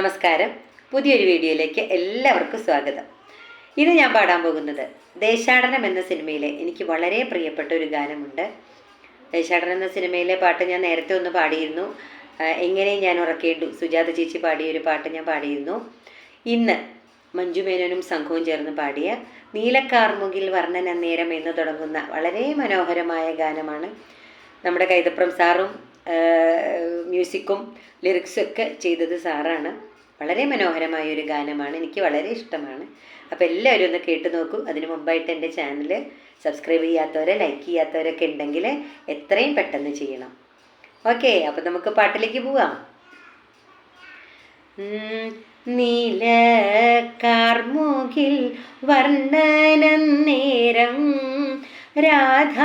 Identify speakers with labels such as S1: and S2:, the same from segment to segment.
S1: നമസ്കാരം പുതിയൊരു വീഡിയോയിലേക്ക് എല്ലാവർക്കും സ്വാഗതം ഇന്ന് ഞാൻ പാടാൻ പോകുന്നത് ദേശാടനം എന്ന സിനിമയിലെ എനിക്ക് വളരെ പ്രിയപ്പെട്ട ഒരു ഗാനമുണ്ട് ദേശാടനം എന്ന സിനിമയിലെ പാട്ട് ഞാൻ നേരത്തെ ഒന്ന് പാടിയിരുന്നു എങ്ങനെയും ഞാൻ ഉറക്കിയിട്ടു സുജാത ചേച്ചി പാടിയ ഒരു പാട്ട് ഞാൻ പാടിയിരുന്നു ഇന്ന് മഞ്ജു മേനോനും സംഘവും ചേർന്ന് പാടിയ നീലക്കാർമുകിൽ വർണ്ണൻ അന്നേരം എന്ന് തുടങ്ങുന്ന വളരെ മനോഹരമായ ഗാനമാണ് നമ്മുടെ കൈതപ്രം സാറും മ്യൂസിക്കും ലിറിക്സൊക്കെ ചെയ്തത് സാറാണ് വളരെ മനോഹരമായ ഒരു ഗാനമാണ് എനിക്ക് വളരെ ഇഷ്ടമാണ് അപ്പോൾ എല്ലാവരും ഒന്ന് കേട്ട് നോക്കൂ അതിനു മുമ്പായിട്ട് എൻ്റെ ചാനൽ സബ്സ്ക്രൈബ് ചെയ്യാത്തവരെ ലൈക്ക് ചെയ്യാത്തവരൊക്കെ ഉണ്ടെങ്കിൽ എത്രയും പെട്ടെന്ന് ചെയ്യണം ഓക്കെ അപ്പം നമുക്ക് പാട്ടിലേക്ക് പോവാം
S2: നീല കാർമുകിൽ വർണ്ണനം നേരം രാധ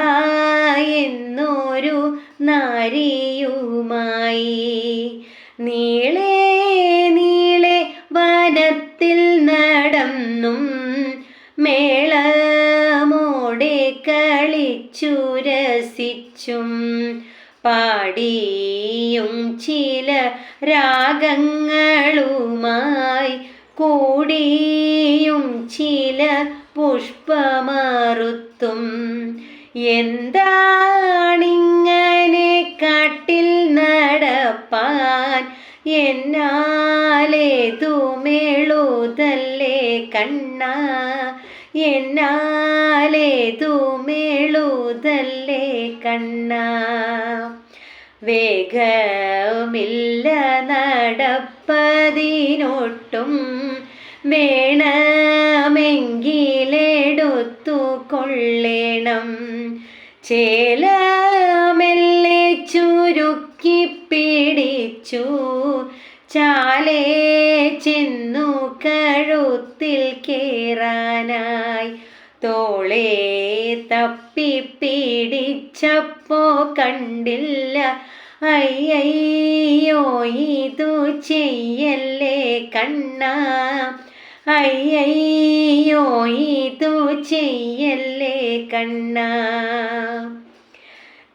S2: എന്നൊരു നാരിയുമായി നീളേ നീളെ വനത്തിൽ നടന്നും മേളമോടെ കളിച്ചു രസിച്ചും പാടിയും ചില രാഗങ്ങളുമായി കൂടിയും ചില പുഷ്പമറുത്തും എന്താ എന്നാലേ തുമേളുതല്ലേ കണ്ണ എന്നാലേ തുമേളുതല്ലേ കണ്ണ വേഗമില്ല നടപ്പതിനൊട്ടും വേണമെങ്കിലെടുത്തു കൊള്ളേണം ചേല വിളിച്ചു ചാലേ ചെന്നു കഴുത്തിൽ കേറാനായി തോളേ പിടിച്ചപ്പോ കണ്ടില്ല അയ്യോ ഇതു ചെയ്യല്ലേ കണ്ണ അയ്യോ ഇതു ചെയ്യല്ലേ കണ്ണ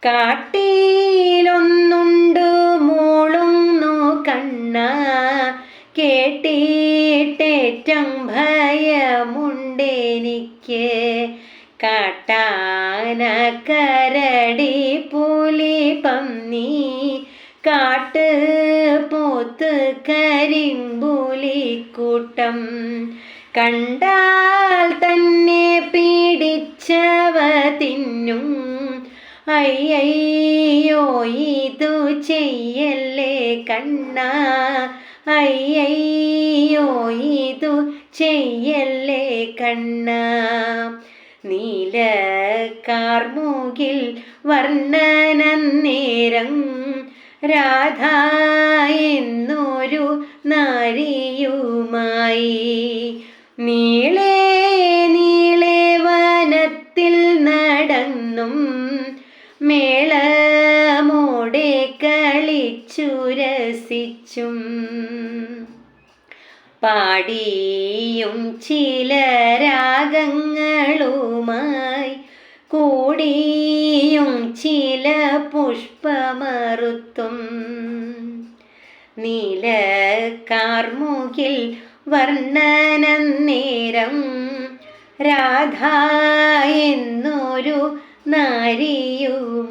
S2: കാട്ടീ കേട്ടിട്ടേറ്റം ഭയമുണ്ടെനിക്ക് കാട്ടാന കരടി പുലി പന്നി കാട്ട് പോത്ത് കരിമ്പുലിക്കൂട്ടം കണ്ടാൽ തന്നെ പീഡിച്ചവ തിന്നും അയ്യോ ഇതു ചെയ്യൽ അല്ലേ കണ്ണ അയ്യോ ഇതു ചെയ്യല്ലേ കണ്ണ നീല കാർമുകിൽ വർണ്ണനന്നേരം രാധ എന്നൊരു നാരിയുമായി നീ രസിച്ചും പാടിയും ചില രാഗങ്ങളുമായി കൂടിയും ചില പുഷ്പമറുത്തും നീലക്കാർമുകിൽ നേരം രാധ എന്നൊരു നാരിയുമായി